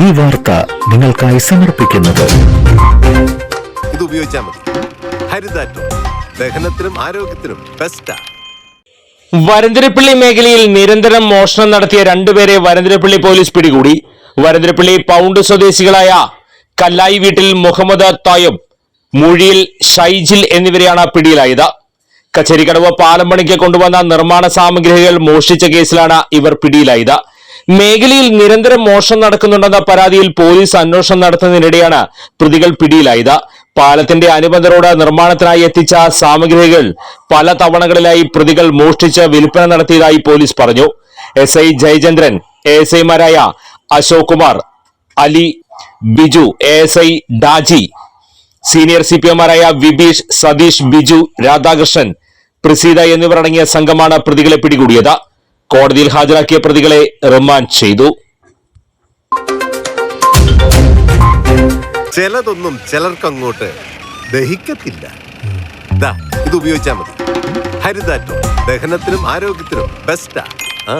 ഈ വാർത്ത നിങ്ങൾക്കായി സമർപ്പിക്കുന്നത്. ഇത് ഉപയോഗിച്ചാൽ മതി. ഹരിതാറ്റോ. ദഹനത്തിനും ആരോഗ്യത്തിനും ബെസ്റ്റാ വരന്തിരപ്പള്ളി മേഖലയിൽ നിരന്തരം മോഷണം നടത്തിയ രണ്ടുപേരെ വരന്തിരപ്പള്ളി പോലീസ് പിടികൂടി. വരന്തിരപ്പള്ളി പൗണ്ട് സ്വദേശികളായ കല്ലായി വീട്ടിൽ മുഹമ്മദ് തായബ് മൂഴിയിൽ ഷൈജിൽ എന്നിവരെയാണ് പിടിയിലായത്. കച്ചേരിക്കടവ് പാലം പണിക്ക് കൊണ്ടുവന്ന നിർമ്മാണ സാമഗ്രികൾ മോഷ്ടിച്ച കേസിലാണ് ഇവർ പിടിയിലായത്. മേഖലയിൽ നിരന്തരം മോഷണം നടക്കുന്നുണ്ടെന്ന പരാതിയിൽ പോലീസ് അന്വേഷണം നടത്തുന്നതിനിടെയാണ് പ്രതികൾ പിടിയിലായത്. പാലത്തിന്റെ അനുബന്ധ റോഡ് നിർമ്മാണത്തിനായി എത്തിച്ച സാമഗ്രികൾ പല തവണകളിലായി പ്രതികൾ മോഷ്ടിച്ച് വിൽപ്പന നടത്തിയതായി പോലീസ് പറഞ്ഞു. എസ് ഐ ജയചന്ദ്രൻ എസ് ഐമാരായ Ashok Kumar Ali Biju S I Daji senior C P എമാരായ Vibeesh Satheesh Biju Radhakrishnan Praseetha എന്നിവർ അടങ്ങിയ സംഘമാണ് പ്രതികളെ പിടികൂടിയത്. കോടതിയിൽ ഹാജരാക്കിയ പ്രതികളെ റിമാൻഡ് ചെയ്തു. ചിലതൊന്നും ചിലർക്കങ്ങോട്ട് ദഹിക്കത്തില്ല. ഇത് ഉപയോഗിച്ചാൽ മതി. ഹരിതാറ്റോ ദഹനത്തിനും ആരോഗ്യത്തിനും ബെസ്റ്റാ ആ.